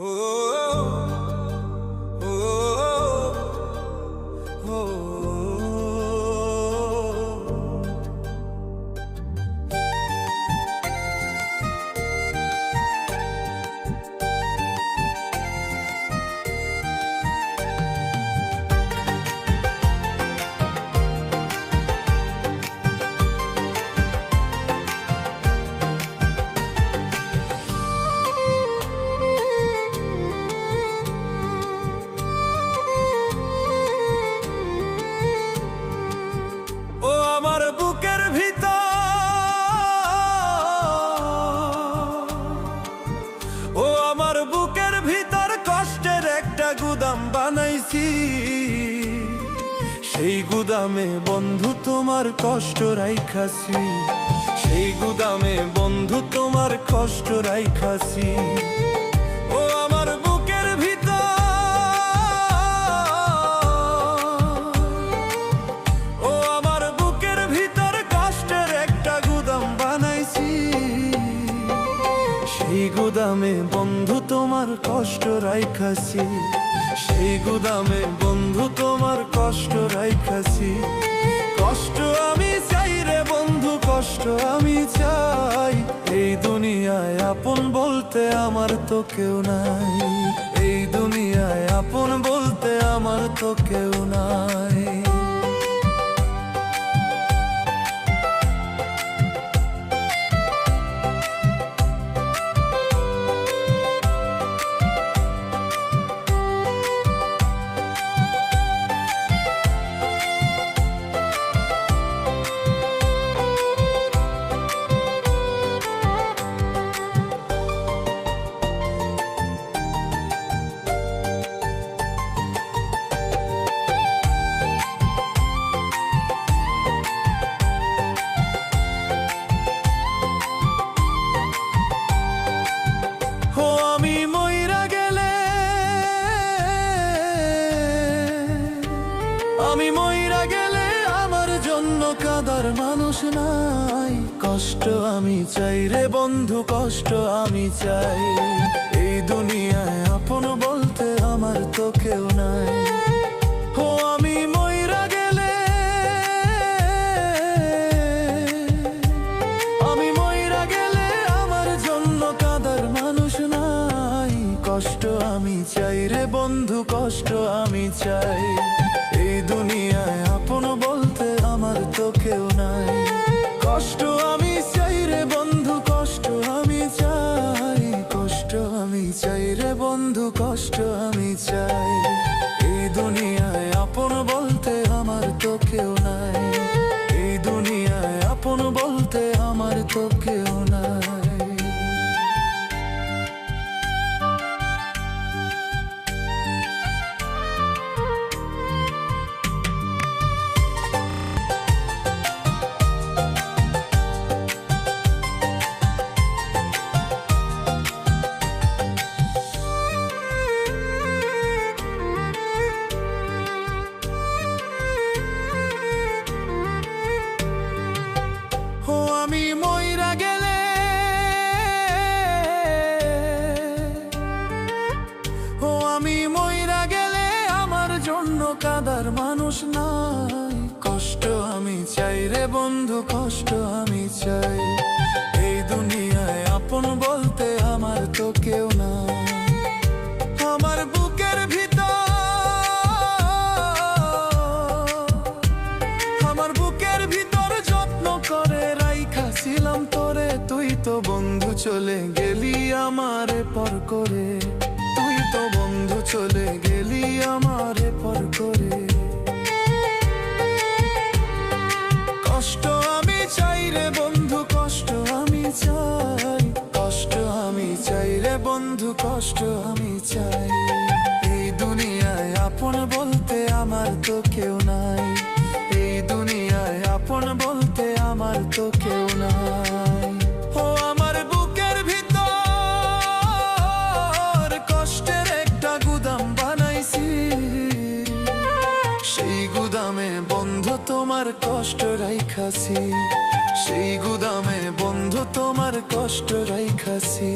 ও বানাইছি সেই গুদামে বন্ধু তোমার কষ্ট রাইখাছি। সেই গুদামে বন্ধু তোমার কষ্ট রাইখাছি। গুদামে বন্ধু তোমার কষ্ট রাইখাছি। সেই গুদামে বন্ধু তোমার কষ্ট রাইখাছি। কষ্ট আমি চাই রে বন্ধু, কষ্ট আমি চাই। এই দুনিয়ায় আপন বলতে আমার তো কেউ নাই। এই দুনিয়ায় আপন বলতে আমার তো কেউ নাই। মানুষ নাই। কষ্ট আমি চাই রে বন্ধু, কষ্ট আমি চাই। এই দুনিয়ায় আপন বলতে আমার তো কেউ নাই। ও আমি মইরা গেলে। আমি মইরা গেলে আমার জন্য কাদার মানুষ নাই। কষ্ট আমি চাই রে বন্ধু, কষ্ট আমি চাই। এই দুনিয়ায় কষ্ট চাই রে বন্ধু, কষ্ট আমি চাই। এই দুনিয়ায় আপন বলতে আমার তো কেউ না আমার বুকের ভিতর, আমার বুকের ভিতর যত্ন করে রাইখাছিলাম তোরে। তুই তো বন্ধু, চলে গেলি আমারে পর করে। তুই তো বন্ধু, চলে গেলি আমারে পর করে। কষ্ট আমি চাই। এই দুনিয়ায় আপন বলতে আমার তো কেউ নাই। এই দুনিয়ায় আপন বলতে আমার তো কেউ নাই। ও আমার বুকের ভিতর কষ্টের একটা গুদাম বানাইছি। সেই গুদামে বন্ধ তোমার কষ্ট রাইখাছি। সেই গুদামে বন্ধু তোমার কষ্ট রাইখাছি।